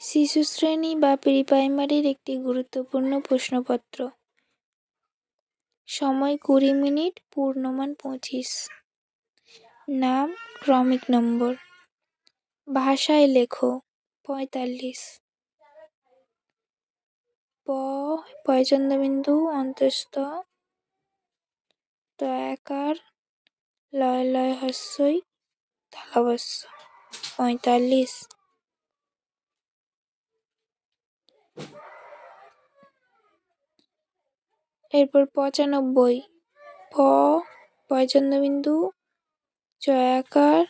শিশু শ্রেণি বা প্রি প্রাইমারির একটি গুরুত্বপূর্ণ প্রশ্নপত্র। সময় কুড়ি মিনিট, পূর্ণমান পঁচিশ। নাম, ক্রমিক নম্বর। ভাষায় লেখো, পঁয়তাল্লিশ। প, পয়চন্দ্রবিন্দু, অন্তস্থ। দয়াকার লয় লয়, হস্যই, তালবস্য। পঁয়তাল্লিশ। এরপর পঁচানব্বই। প, পয়চন্দ্রবিন্দু, জয়াকার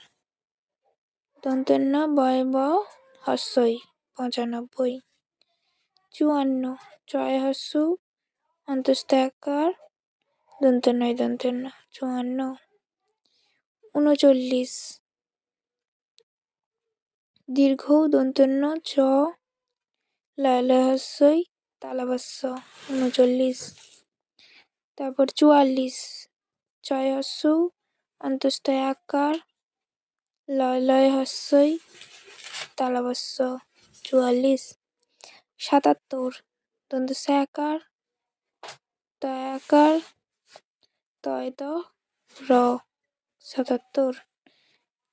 দন্তন্য বয় ব হস্যই পঁচানব্বই। চুয়ান্ন চয় হস্য অন্তস্থ আকার দন্তন্নয় দন্তন্য চুয়ান্ন। উনচল্লিশ। দীর্ঘ দন্তন্য চ লয় লয় হস্যই তালবস্য উনচল্লিশ। তারপর চুয়াল্লিশ চয় হস্য অন্তস্থ আকার লয় লয় হস্যই তালবস্য, চুয়াল্লিশ, সাতাত্তর দন্ত আকার তয়াকার তয় ত র, সাতাত্তর,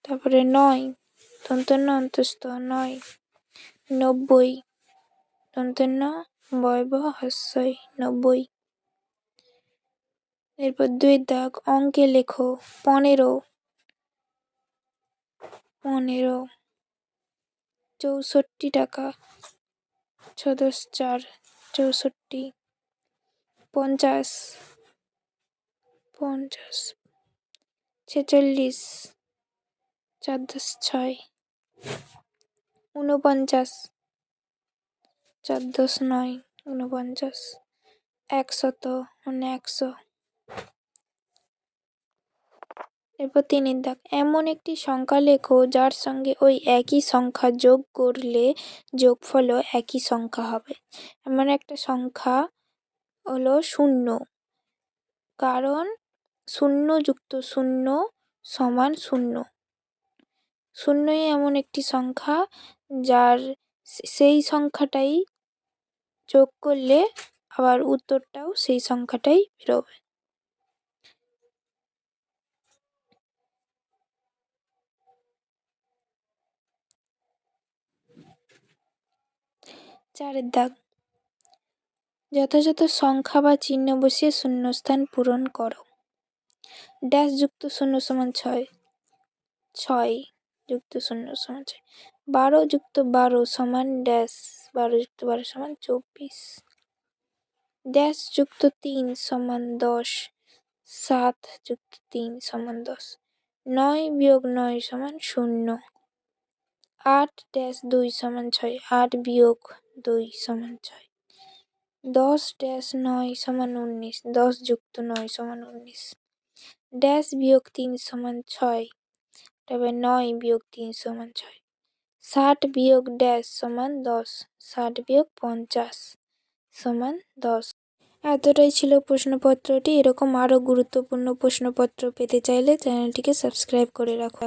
তারপরে নয়, দন্তন্য, অন্তস্থ, নয়, নব্বই, দন্তন্য বয় ব হস্যই নব্বই এরপর দুই দাগ, অঙ্কে লেখো, পনেরো পনেরো, চৌষট্টি টাকা ছ দশ চার, চৌষট্টি, পঞ্চাশ পঞ্চাশ, ছেচল্লিশ চার দশ ছয়, ঊনপঞ্চাশ চার দশ নয়, ঊনপঞ্চাশ, একশত মানে একশো। এরপর তিনের দাগ এমন একটি সংখ্যা লেখো যার সঙ্গে ওই একই সংখ্যা যোগ করলে যোগফলও একই সংখ্যা হবে। এমন একটা সংখ্যা হলো শূন্য। কারণ শূন্য যুক্ত শূন্য সমান শূন্য। শূন্যই এমন একটি সংখ্যা যার সেই সংখ্যাটাই যোগ করলে আবার উত্তরটাও সেই সংখ্যাটাই বেরোবে। চারের দাগ যথাযথ সংখ্যা বা চিহ্ন বসিয়ে শূন্যস্থান পূরণ করো। ড্যাশ যুক্ত শূন্য সমান ছয়। ছয় যুক্ত শূন্য সমান ছয়। বারো যুক্ত বারো সমান ড্যাশ। বারো যুক্ত বারো সমান চব্বিশ। ড্যাশ যুক্ত তিন সমান দশ। সাত যুক্ত তিন সমান দশ। নয় বিয়োগ নয় সমান শূন্য। আট ড্যাশ দুই সমান ছয়। আট বিয়োগ দুই সমান ছয়। দশ ড্যাশ নয় সমান উনিশ। দশ যুক্ত নয় সমান উনিশ। ড্যাশ বিয়োগ তিন সমান ছয়। তবে নয় বিয়োগ তিন সমান ছয়। ষাট বিয়োগ ড্যাশ সমান দশ। ষাট বিয়োগ পঞ্চাশ সমান দশ। এতটাই ছিল প্রশ্নপত্রটি। এরকম আরও গুরুত্বপূর্ণ প্রশ্নপত্র পেতে চাইলে চ্যানেলটিকে সাবস্ক্রাইব করে রাখো।